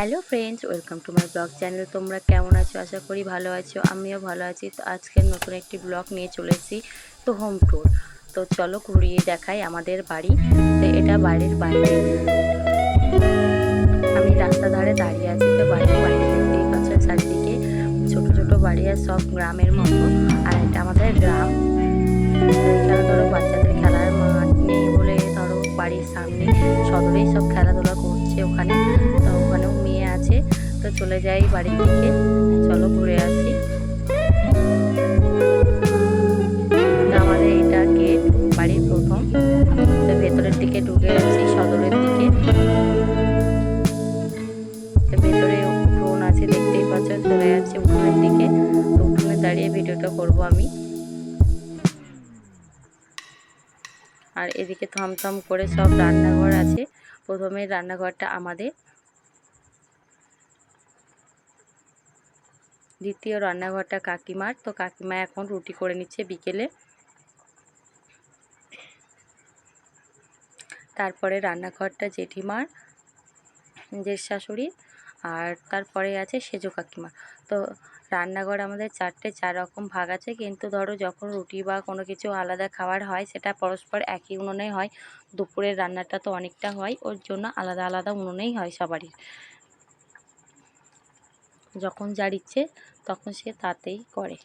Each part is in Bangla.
Hello friends, welcome to my blog channel. তোমরা কেমন আছো? আশা করি ভালো আছো, আমিও ভালো আছি। তো আজকের নতুন একটি ব্লগ নিয়ে চলেছি তো হোম ট্যুর তো চলো ঘুরিয়ে দেখাই আমাদের বাড়ি। তো এটা বাড়ির বাইরে। আমি রাস্তা ধারে দাঁড়িয়ে আছি, তো বাড়ির বাইরে দেখতেই পাচ্ছ চারিদিকে ছোট ছোট বাড়ি আর সব গ্রামের মতো। আর এটা আমাদের গ্রাম। চলে যাই বাড়ি দিকে চলো ঘুরে আসি। আমাদের এটা গেট বাড়ির প্রথম। ভেতরের দিকে ঢুকে যাচ্ছি সদরের দিকে। ভেতরে উঠোন আছে, দেখতেই পাচ্ছ, চলে যাচ্ছে উঠোনের দিকে। তো উঠোনে দাঁড়িয়ে ভিডিওটা করব আমি। আর এদিকে থমথম করে সব রান্নাঘর আছে। প্রথমে রান্নাঘরটা আমাদের দ্বিতীয় রান্নাঘরটা কাকিমার। তো কাকিমা এখন রুটি করে নিচ্ছে বিকেলে। তারপরে রান্নাঘরটা জেঠিমার জেঠ শাশুড়ি আর তারপরে আছে সেজো কাকিমা। তো রান্নাঘর আমাদের চারটে চার রকম ভাগ আছে, কিন্তু ধরো যখন রুটি বা কোনো কিছু আলাদা খাবার হয়, সেটা পরস্পর একই উনুনে হয়। দুপুরের রান্নাটা তো অনেকটা হয়, ওর জন্য আলাদা আলাদা উনুনেই হয় সবারই। যখন যার ইচ্ছে তখন সে তাতেই করে।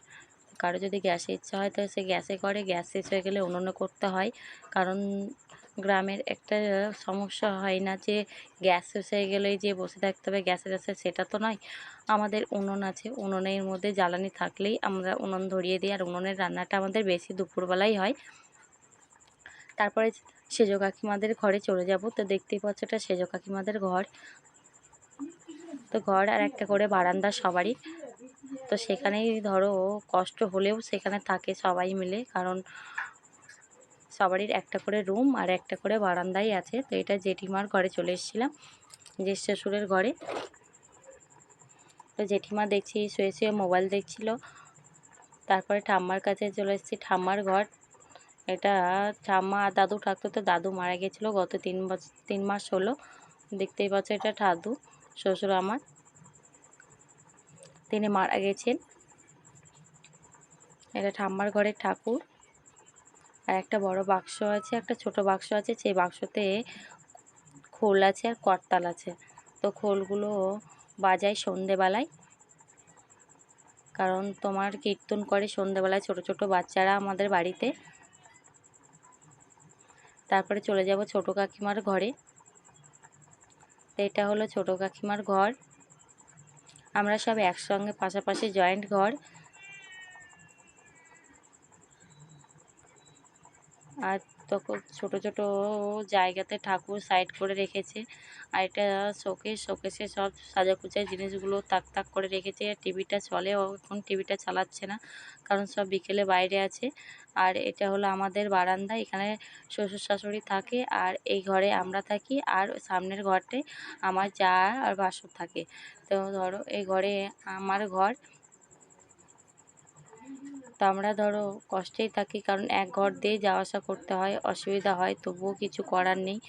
কারও যদি গ্যাসে ইচ্ছা হয়, তো সে গ্যাসে করে। গ্যাস শেষ হয়ে গেলে উনুনে করতে হয়। কারণ গ্রামের একটা সমস্যা হয় না যে গ্যাস শেষ হয়ে গেলেই যে বসে থাকতে হবে, গ্যাসে গ্যাসে সেটা তো নয়। আমাদের উনুন আছে। উনুনের মধ্যে জ্বালানি থাকলেই আমরা উনুন ধরিয়ে দিই। আর উনুনের রান্নাটা আমাদের বেশি দুপুরবেলাই হয়। তারপরে সেজো কাকিমাদের ঘরে চলে যাব। তো দেখতেই পাচ্ছ এটা সেজো কাকিমাদের ঘর। তো ঘর আর একটা করে বারান্দা সবারই। তো সেখানেই ধরো কষ্ট হলেও সেখানে থাকে সবাই মিলে, কারণ সবারই একটা করে রুম আর একটা করে বারান্দাই আছে। তো এটা জেঠিমার ঘরে চলে এসেছিলাম জেঠ শ্বশুরের ঘরে। তো জেঠিমা দেখছি, শুয়ে শুয়ে মোবাইল দেখছিল। তারপরে ঠাম্মার কাছে চলে এসেছি, ঠাম্মার ঘর। এটা ঠাম্মা আর দাদু থাকতো তো দাদু মারা গেছিল গত তিন বছর তিন মাস হলো। দেখতেই পাচ্ছ এটা দাদু শ্বশুর আমার। তিনি মারা গেছেন। এটা ঠাম্মার ঘরের ঠাকুর। আর একটা বড় বাক্স আছে, একটা ছোট বাক্স আছে, সেই বাক্সতে খোল আছে আর করতাল আছে। তো খোলগুলো বাজায় সন্ধেবেলায়। কারণ তোমার কীর্তন করে সন্ধেবেলায় ছোট ছোট বাচ্চারা আমাদের বাড়িতে। তারপরে চলে যাব ছোট কাকিমার ঘরে। এটা হলো ছোট কাকিমার ঘর। আমরা সব একসঙ্গে পাশাপাশি জয়েন্ট ঘর। আর ছোট ছোট জায়গাতে ঠাকুর সাইড করে রেখেছে। আর এটা শোকেস শোকেসে সব সাজাকুচার জিনিসগুলো তাক তাক করে রেখেছে। টিভিটা চলে এখন টিভিটা চালাচ্ছে না, কারণ সব বিকেলে বাইরে আছে। আর এটা হলো আমাদের বারান্দা, এখানে শ্বশুর শাশুড়ি থাকে, আর এই ঘরে আমরা থাকি, আর সামনের ঘরটে আমার যা আর বাসর থাকে। তো ধরো এই ঘরে আমার ঘর তো আমরা ধরো কষ্টেই থাকি, কারণ এক ঘর দিয়ে যাওয়া আসা করতে হয়, অসুবিধা হয়, তবুও কিছু করার নেই,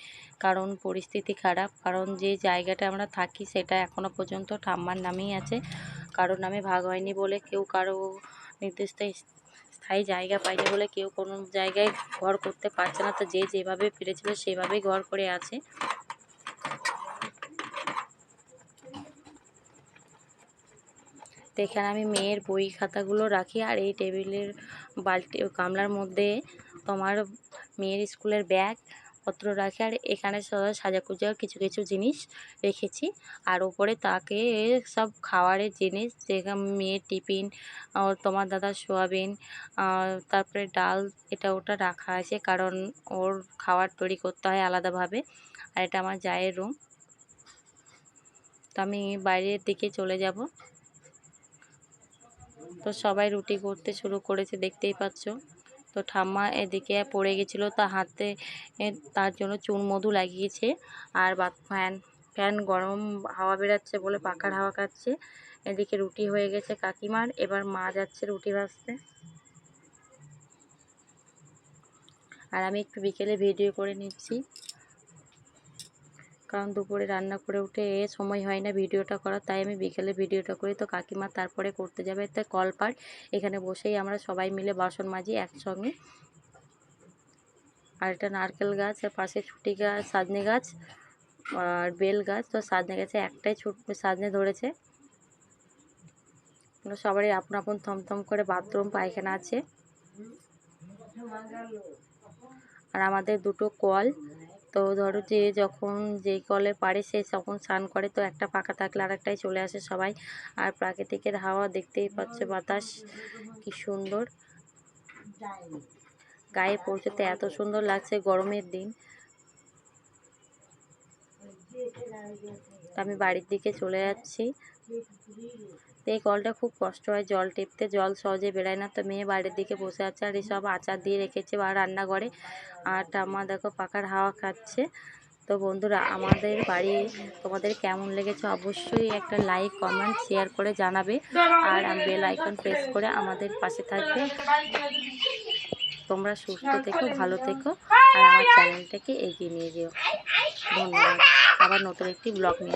কারণ পরিস্থিতি খারাপ, কারণ যে জায়গাটা আমরা থাকি সেটা এখনও পর্যন্ত ঠাম্মার নামেই আছে, কারোর নামে ভাগ হয়নি বলে কেউ কারও নির্দিষ্ট স্থায়ী জায়গা পায়নি বলে কেউ কোনো জায়গায় ঘর করতে পারছে না, তো যে যেভাবে পেরেছিল সেভাবেই ঘর করে আছে। তো এখানে আমি মেয়ের বই খাতাগুলো রাখি আর এই টেবিলের বালতি গামলার মধ্যে তোমার মেয়ের স্কুলের ব্যাগ পত্র রাখি আর এখানে সাজাকুজার কিছু কিছু জিনিস রেখেছি। আর ওপরে তাকে সব খাওয়ারের জিনিস যেরকম মেয়ের টিফিন তোমার দাদার সোয়াবিন তারপরে ডাল এটা ওটা রাখা আছে কারণ ওর খাবার তৈরি করতে হয় আলাদাভাবে। আর এটা আমার জায়ের রুম। তো আমি বাইরের দিকে চলে যাব। তো সবাই রুটি করতে শুরু করেছে, দেখতেই পাচ্ছ। তো ঠাম্মা এদিকে পড়ে গেছিল, তা হাতে তার জন্য চুন মধু লাগিয়েছে। আর বা, ফ্যান ফ্যান গরম হাওয়া বেরাচ্ছে বলে পাখার হাওয়া খাচ্ছে। এদিকে রুটি হয়ে গেছে কাকিমার, এবার মা যাচ্ছে রুটি ভাজতে। আর আমি একটু বিকেলে ভিডিও করে নিচ্ছি। কারণ দুপুরে রান্না করে উঠে এ সময় হয় না ভিডিওটা করার, তাই আমি বিকেলে ভিডিওটা করি। তো কাকিমা তারপরে করতে যাবে তাই কলপার এখানে বসেই আমরা সবাই মিলে বাসন মাজি একসঙ্গে। আর এটা নারকেল গাছ আর পাশে ছুটি গাছ সাজনে গাছ আর বেল গাছ। তো সাজনে গাছে একটাই ছুট, সাজনে ধরেছে। সবারই আপন আপন থমথম করে বাথরুম, পায়খানা আছে। আর আমাদের দুটো কল। তো ধরো যে যখন যেই কলে পারে সে তখন স্নান করে, তো একটা ফাঁকা থাকলে আরেকটাই চলে আসে সবাই। আর প্রাকৃতিকের হাওয়া দেখতেই পাচ্ছে বাতাস, কি সুন্দর। গায়ে পৌঁছতে এত সুন্দর লাগছে গরমের দিন। আমি বাড়ির দিকে চলে যাচ্ছি। তো এই কলটা খুব কষ্ট হয়, জল টিপতে। জল সহজে বেরোয় না। তো মেয়ে বাড়ির দিকে বসে আছে আর এসব আচার দিয়ে রেখেছে বা রান্নাঘরে। আর ঠাম্মা দেখো পাখার হাওয়া খাচ্ছে। তো বন্ধুরা, আমাদের বাড়ি তোমাদের কেমন লেগেছে অবশ্যই একটা লাইক কমেন্ট শেয়ার করে জানাবে। আর বেল আইকন প্রেস করে আমাদের পাশে থাকবে। তোমরা সুস্থ থেকো, ভালো থেকো। আর আমার চ্যানেলটাকে এগিয়ে নিয়ে যেও। ধন্যবাদ। আবার নতুন একটি ব্লগ নিয়ে